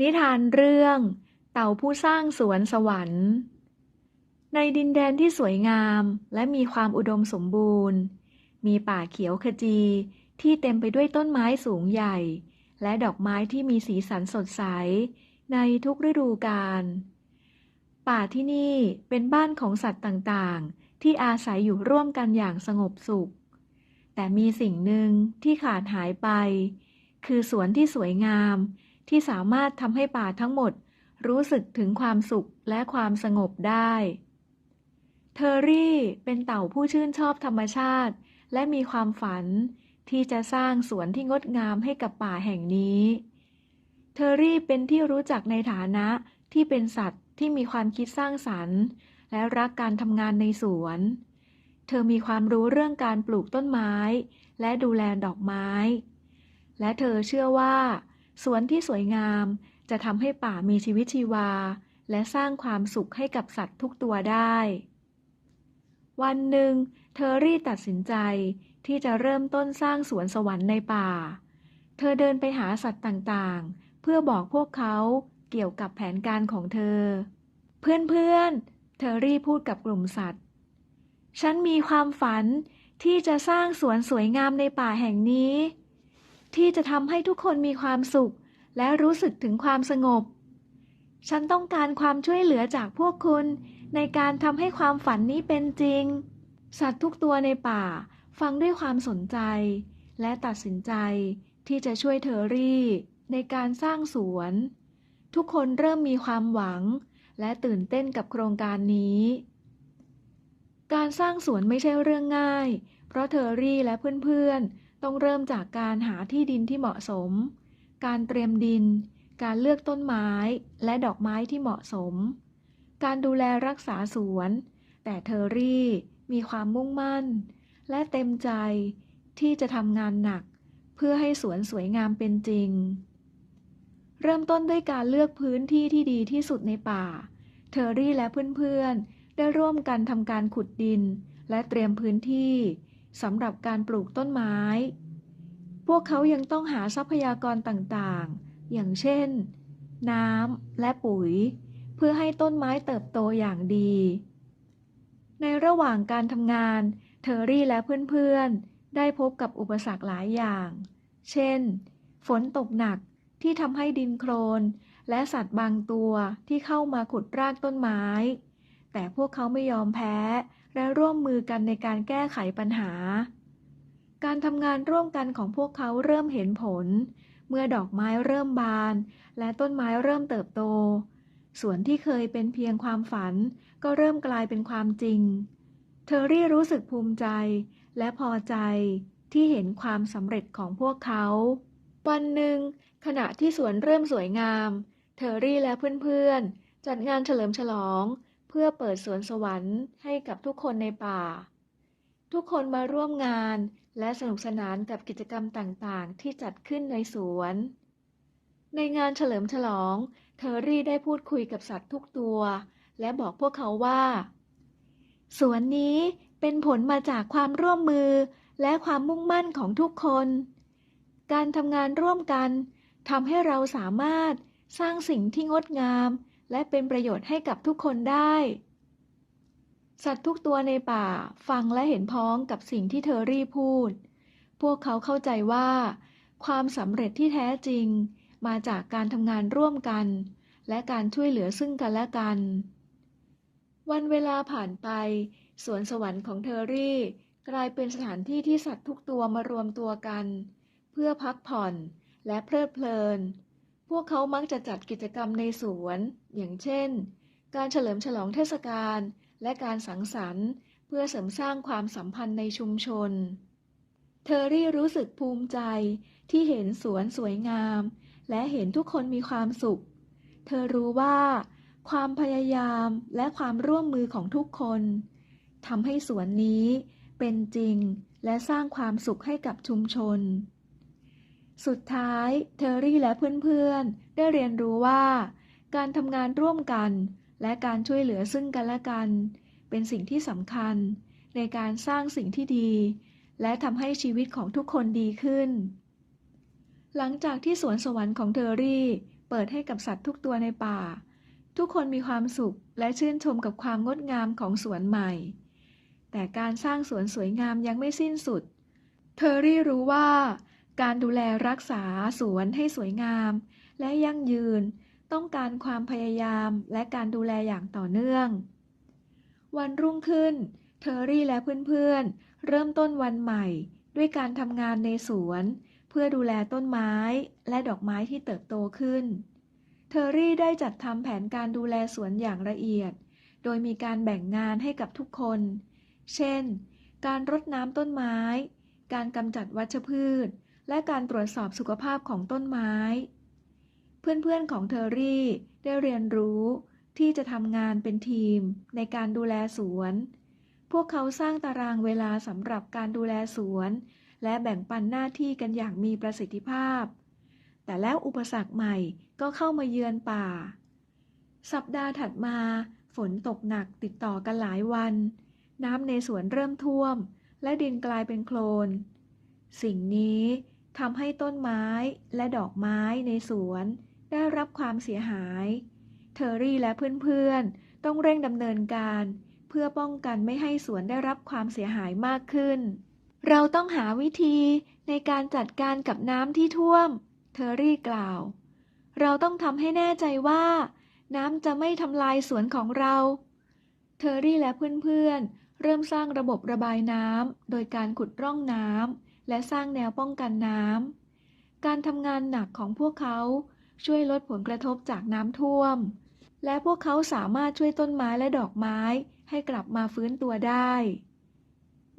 นิทานเรื่อง เต่าผู้สร้างสวนสวรรค์ ในดินแดนที่สวยงามและมีความอุดมสมบูรณ์ มีป่าเขียวขจีที่เต็มไปด้วยต้นไม้สูงใหญ่ และดอกไม้ที่มีสีสันสดใส ในทุกฤดูกาลป่าที่นี่เป็นบ้านของสัตว์ต่างๆ ที่อาศัยอยู่ร่วมกันอย่างสงบสุข แต่มีสิ่งหนึ่งที่ขาดหายไป คือสวนที่สวยงาม ที่สามารถทำให้ป่าทั้งหมด รู้สึกถึงความสุขและความสงบได้ เทอรี่เป็นเต่าผู้ชื่นชอบธรรมชาติ และมีความฝันที่จะสร้างสวนที่งดงามให้กับป่าแห่งนี้ เทอรี่เป็นที่รู้จักในฐานะที่เป็นสัตว์ที่มีความคิดสร้างสรรค์ และรักการทำงานในสวน เธอมีความรู้เรื่องการปลูกต้นไม้ และดูแลดอกไม้ และเธอเชื่อว่า สวนที่สวยงามจะทำให้ป่ามีชีวิตชีวา และสร้างความสุขให้กับสัตว์ทุกตัวได้ วันหนึ่ง เทอรี่ตัดสินใจที่จะเริ่มต้นสร้างสวนสวรรค์ในป่า เธอเดินไปหาสัตว์ต่างๆ เพื่อบอกพวกเขาเกี่ยวกับแผนการของเธอ เพื่อนๆ เทอรี่พูดกับกลุ่มสัตว์ ฉันมีความฝันที่จะสร้างสวนสวยงามในป่าแห่งนี้ ที่จะทำให้ทุกคนมีความสุข และรู้สึกถึงความสงบ ฉันต้องการความช่วยเหลือจากพวกคุณ ในการทำให้ความฝันนี้เป็นจริง สัตว์ทุกตัวในป่า ฟังด้วยความสนใจ และตัดสินใจที่จะช่วยเทอรี่ ในการสร้างสวน ทุกคนเริ่มมีความหวัง และตื่นเต้นกับโครงการนี้ การสร้างสวนไม่ใช่เรื่องง่าย เพราะเทอรี่และเพื่อนๆ ต้องเริ่มจากการหาที่ดินที่เหมาะสม การเตรียมดิน การเลือกต้นไม้และดอกไม้ที่เหมาะสม การดูแลรักษาสวน แต่เทอรี่มีความมุ่งมั่น และเต็มใจที่จะทำงานหนัก เพื่อให้สวนสวยงามเป็นจริง เริ่มต้นด้วยการเลือกพื้นที่ที่ดีที่สุดในป่า เทอรี่และเพื่อนๆ ได้ร่วมกันทำการขุดดิน และเตรียมพื้นที่ สำหรับการปลูกต้นไม้ พวกเขายังต้องหาทรัพยากรต่างๆ อย่างเช่น น้ำและปุ๋ย เพื่อให้ต้นไม้เติบโตอย่างดี ในระหว่างการทำงาน เทอรี่และเพื่อนๆ ได้พบกับอุปสรรคหลายอย่าง เช่น ฝนตกหนักที่ทำให้ดินโคลน และสัตว์บางตัวที่เข้ามาขุดรากต้นไม้ แต่พวกเขาไม่ยอมแพ้ และร่วมมือกันในการแก้ไขปัญหา การทำงานร่วมกันของพวกเขาเริ่มเห็นผล เมื่อดอกไม้เริ่มบาน และต้นไม้เริ่มเติบโตส่วนที่เคยเป็นเพียงความฝัน ก็เริ่มกลายเป็นความจริง เทอรี่รู้สึกภูมิใจและพอใจที่เห็นความสำเร็จของพวกเขา วันหนึ่ง ขณะที่สวนเริ่มสวยงาม เทอรี่และเพื่อนๆ จัดงานเฉลิมฉลอง เพื่อเปิดสวนสวรรค์ให้กับทุกคนในป่า ทุกคนมาร่วมงานและสนุกสนานกับกิจกรรมต่างๆ ที่จัดขึ้นในสวน ในงานเฉลิมฉลอง เทอรี่ได้พูดคุยกับสัตว์ทุกตัว และบอกพวกเขาว่า สวนนี้เป็นผลมาจากความร่วมมือและความมุ่งมั่นของทุกคน การทำงานร่วมกันทำให้เราสามารถสร้างสิ่งที่งดงาม และเป็นประโยชน์ให้กับทุกคนได้ สัตว์ทุกตัวในป่าฟังและเห็นพ้องกับสิ่งที่เทอรี่พูด พวกเขาเข้าใจว่า ความสำเร็จที่แท้จริง มาจากการทำงานร่วมกัน และการช่วยเหลือซึ่งกันและกัน วันเวลาผ่านไปสวนสวรรค์ของเทอรี่ กลายเป็นสถานที่ที่สัตว์ทุกตัวมารวมตัวกัน เพื่อพักผ่อนและเพลิดเพลิน พวกเขามักจะจัดกิจกรรมในสวน อย่างเช่น การเฉลิมฉลองเทศกาลและการสังสรรค์ เพื่อเสริมสร้างความสัมพันธ์ในชุมชน เทอรี่รู้สึกภูมิใจที่เห็นสวนสวยงาม และเห็นทุกคนมีความสุข เธอรู้ว่า ความพยายามและความร่วมมือของทุกคนทำให้สวนนี้เป็นจริงและสร้างความสุขให้กับชุมชน สุดท้ายเทอรี่และเพื่อนๆ ได้เรียนรู้ว่า การทำงานร่วมกัน และการช่วยเหลือซึ่งกันและกัน เป็นสิ่งที่สำคัญ ในการสร้างสิ่งที่ดี และทำให้ชีวิตของทุกคนดีขึ้น หลังจากที่สวนสวรรค์ของเทอรี่ เปิดให้กับสัตว์ทุกตัวในป่า ทุกคนมีความสุขและชื่นชมกับความงดงามของสวนใหม่ แต่การสร้างสวนสวยงามยังไม่สิ้นสุด เทอรี่รู้ว่า การดูแลรักษาสวนให้สวยงาม และยั่งยืน ต้องการความพยายามและการดูแลอย่างต่อเนื่อง วันรุ่งขึ้น เทอรี่และเพื่อนๆ เริ่มต้นวันใหม่ ด้วยการทำงานในสวน เพื่อดูแลต้นไม้และดอกไม้ที่เติบโตขึ้น เทอรี่ได้จัดทำแผนการดูแลสวนอย่างละเอียด โดยมีการแบ่งงานให้กับทุกคน เช่น การรดน้ำต้นไม้ การกำจัดวัชพืช และการตรวจสอบสุขภาพของต้นไม้ เพื่อนๆของเทอรี่ได้เรียนรู้ที่จะทำงานเป็นทีมในการดูแลสวน พวกเขาสร้างตารางเวลาสำหรับการดูแลสวน และแบ่งปันหน้าที่กันอย่างมีประสิทธิภาพ แต่แล้วอุปสรรคใหม่ก็เข้ามาเยือนป่า สัปดาห์ถัดมา ฝนตกหนักติดต่อกันหลายวัน น้ำในสวนเริ่มท่วม และดินกลายเป็นโคลน สิ่งนี้ ทำให้ต้นไม้และดอกไม้ในสวนได้รับความเสียหาย เทอรี่และเพื่อนๆ ต้องเร่งดำเนินการ เพื่อป้องกันไม่ให้สวนได้รับความเสียหายมากขึ้น เราต้องหาวิธีในการจัดการกับน้ำที่ท่วม เทอรี่กล่าว เราต้องทำให้แน่ใจว่า น้ำจะไม่ทำลายสวนของเรา เทอรี่และเพื่อนๆ เริ่มสร้างระบบระบายน้ำโดยการขุดร่องน้ำ และสร้างแนวป้องกันน้ำ การทำงานหนักของพวกเขาช่วยลดผลกระทบจากน้ำท่วม และพวกเขาสามารถช่วยต้นไม้และดอกไม้ให้กลับมาฟื้นตัวได้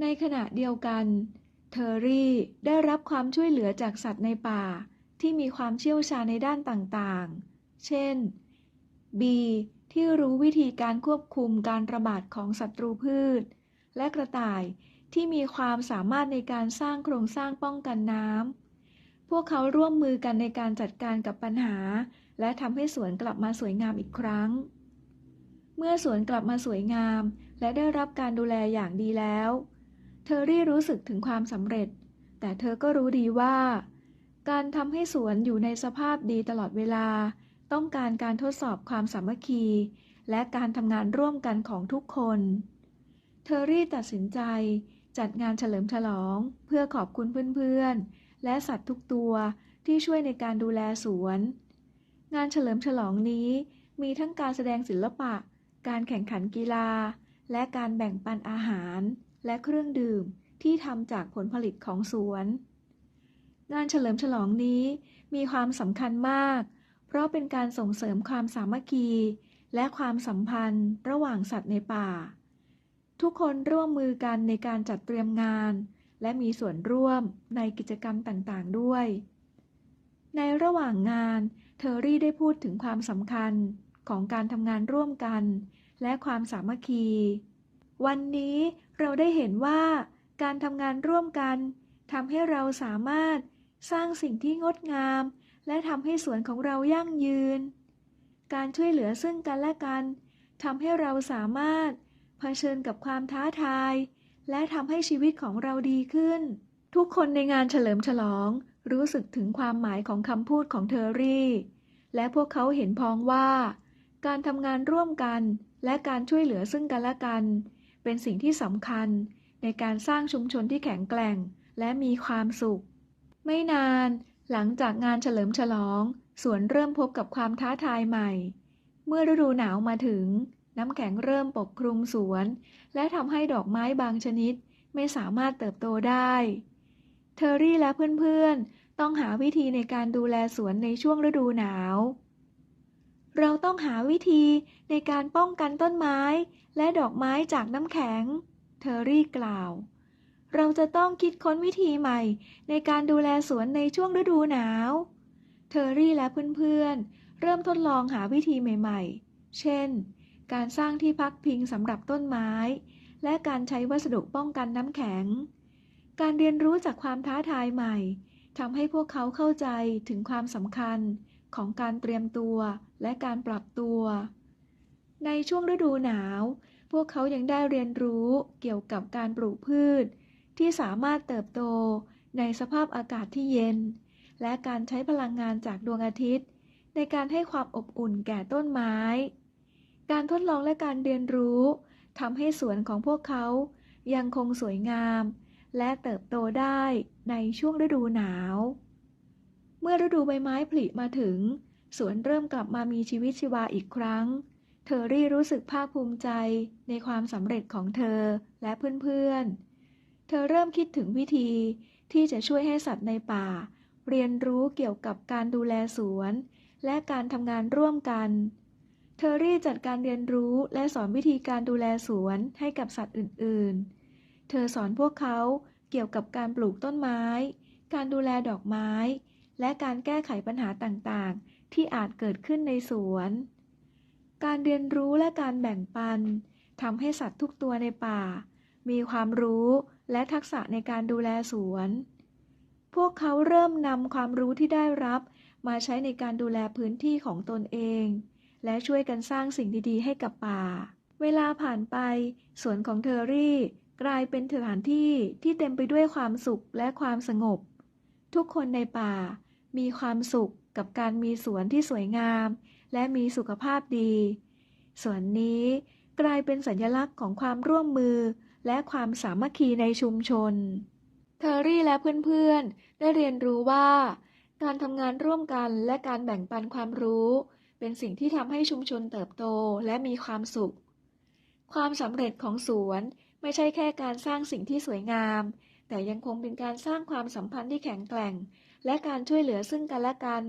ในขณะเดียวกัน เทอรี่ได้รับความช่วยเหลือจากสัตว์ในป่าที่มีความเชี่ยวชาญในด้านต่างๆ เช่น บีที่รู้วิธีการควบคุมการระบาดของศัตรูพืช และกระต่าย ที่มีความสามารถในการสร้างโครงสร้างป้องกันน้ำ พวกเขาร่วมมือกันในการจัดการกับปัญหา และทำให้สวนกลับมาสวยงามอีกครั้ง เมื่อสวนกลับมาสวยงาม และได้รับการดูแลอย่างดีแล้ว เทอรี่รู้สึกถึงความสำเร็จ แต่เธอก็รู้ดีว่า การทำให้สวนอยู่ในสภาพดีตลอดเวลา ต้องการการทดสอบความสามัคคี และการทำงานร่วมกันของทุกคน เทอรี่ตัดสินใจ จัดงานเฉลิมฉลองเพื่อขอบคุณเพื่อนๆ และสัตว์ทุกตัวที่ช่วยในการดูแลสวน งานเฉลิมฉลองนี้มีทั้งการแสดงศิลปะ การแข่งขันกีฬา และการแบ่งปันอาหารและเครื่องดื่มที่ทำจากผลผลิตของสวน งานเฉลิมฉลองนี้มีความสำคัญมาก เพราะเป็นการส่งเสริมความสามัคคี และความสัมพันธ์ระหว่างสัตว์ในป่า ทุกคนร่วมมือกันในการจัดเตรียมงาน และมีส่วนร่วมในกิจกรรมต่างๆด้วย ในระหว่างงานเทอรี่ได้พูดถึงความสำคัญของการทำงานร่วมกัน และความสามัคคี วันนี้เราได้เห็นว่าการทำงานร่วมกันทำให้เราสามารถสร้างสิ่งที่งดงาม และทำให้สวนของเรายั่งยืน การช่วยเหลือซึ่งกันและกันทำให้เราสามารถ เผชิญกับความท้าทาย และทำให้ชีวิตของเราดีขึ้น ทุกคนในงานเฉลิมฉลอง รู้สึกถึงความหมายของคำพูดของเทอรี่ และพวกเขาเห็นพ้องว่า การทำงานร่วมกัน และการช่วยเหลือซึ่งกันและกัน เป็นสิ่งที่สำคัญ ในการสร้างชุมชนที่แข็งแกร่ง และมีความสุข ไม่นาน หลังจากงานเฉลิมฉลองสวนเริ่มพบกับความท้าทายใหม่ เมื่อฤดูหนาวมาถึง น้ำแข็งเริ่มปกคลุมสวน และทำให้ดอกไม้บางชนิดไม่สามารถเติบโตได้ เทอรี่และเพื่อนๆ ต้องหาวิธีในการดูแลสวนในช่วงฤดูหนาว เราต้องหาวิธีในการป้องกันต้นไม้และดอกไม้จากน้ำแข็ง เทอรี่กล่าว เราจะต้องคิดค้นวิธีใหม่ในการดูแลสวนในช่วงฤดูหนาว เทอรี่และเพื่อนๆ เริ่มทดลองหาวิธีใหม่ๆ เช่น การสร้างที่พักพิงสำหรับต้นไม้ และการใช้วัสดุป้องกันน้ำแข็ง การเรียนรู้จากความท้าทายใหม่ทำให้พวกเขาเข้าใจถึงความสำคัญของการเตรียมตัวและการปรับตัว ในช่วงฤดูหนาว พวกเขายังได้เรียนรู้เกี่ยวกับการปลูกพืช ที่สามารถเติบโตในสภาพอากาศที่เย็น และการใช้พลังงานจากดวงอาทิตย์ ในการให้ความอบอุ่นแก่ต้นไม้ การทดลองและการเรียนรู้ทำให้สวนของพวกเขายังคงสวยงาม และเติบโตได้ในช่วงฤดูหนาว เมื่อฤดูใบไม้ผลิมาถึง สวนเริ่มกลับมามีชีวิตชีวาอีกครั้งเทอรี่รู้สึกภาคภูมิใจในความสำเร็จของเธอและเพื่อนๆ เธอเริ่มคิดถึงวิธีที่จะช่วยให้สัตว์ในป่า เรียนรู้เกี่ยวกับการดูแลสวน และการทำงานร่วมกัน เทอรี่จัดการเรียนรู้และสอนวิธีการดูแลสวนให้กับสัตว์อื่นๆ เธอสอนพวกเขาเกี่ยวกับการปลูกต้นไม้ การดูแลดอกไม้ และการแก้ไขปัญหาต่างๆ ที่อาจเกิดขึ้นในสวน การเรียนรู้และการแบ่งปันทำให้สัตว์ทุกตัวในป่า มีความรู้และทักษะในการดูแลสวน พวกเขาเริ่มนำความรู้ที่ได้รับ มาใช้ในการดูแลพื้นที่ของตนเอง และช่วยกันสร้างสิ่งดีๆ ให้กับป่า เวลาผ่านไป สวนของเทอรี่กลายเป็นสถานที่ที่เต็มไปด้วยความสุขและความสงบ ทุกคนในป่า มีความสุขกับการมีสวนที่สวยงาม และมีสุขภาพดี สวนนี้กลายเป็นสัญลักษณ์ของความร่วมมือ และความสามัคคีในชุมชน เทอรี่และเพื่อนๆ ได้เรียนรู้ว่า การทำงานร่วมกันและการแบ่งปันความรู้ เป็นสิ่งที่ทำให้ชุมชนเติบโตและมีความสุข ความสำเร็จของสวนไม่ใช่แค่การสร้างสิ่งที่สวยงาม แต่ยังคงเป็นการสร้างความสัมพันธ์ที่แข็งแกร่ง และการช่วยเหลือซึ่งกันและกัน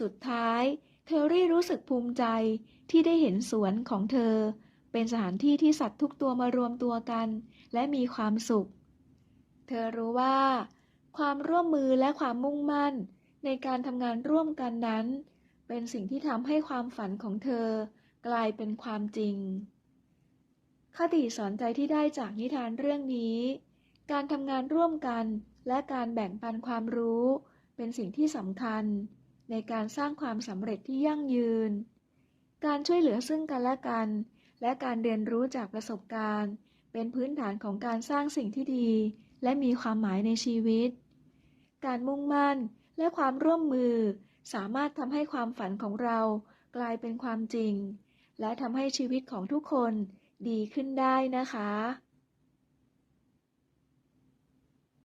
สุดท้ายเทอรี่รู้สึกภูมิใจที่ได้เห็นสวนของเธอ เป็นสถานที่ที่สัตว์ทุกตัวมารวมตัวกัน และมีความสุข เธอรู้ว่า ความร่วมมือและความมุ่งมั่น ในการทำงานร่วมกันนั้น เป็นสิ่งที่ทำให้ความฝันของเธอกลายเป็นความจริง คติสอนใจที่ได้จากนิทานเรื่องนี้ การทำงานร่วมกันและการแบ่งปันความรู้ เป็นสิ่งที่สำคัญ ในการสร้างความสำเร็จที่ยั่งยืน การช่วยเหลือซึ่งกันและกัน และการเรียนรู้จากประสบการณ์ เป็นพื้นฐานของการสร้างสิ่งที่ดี และมีความหมายในชีวิต การมุ่งมั่นและความร่วมมือ สามารถทำให้ความฝันของเรากลายเป็นความจริง และทำให้ชีวิตของทุกคนดีขึ้นได้นะคะ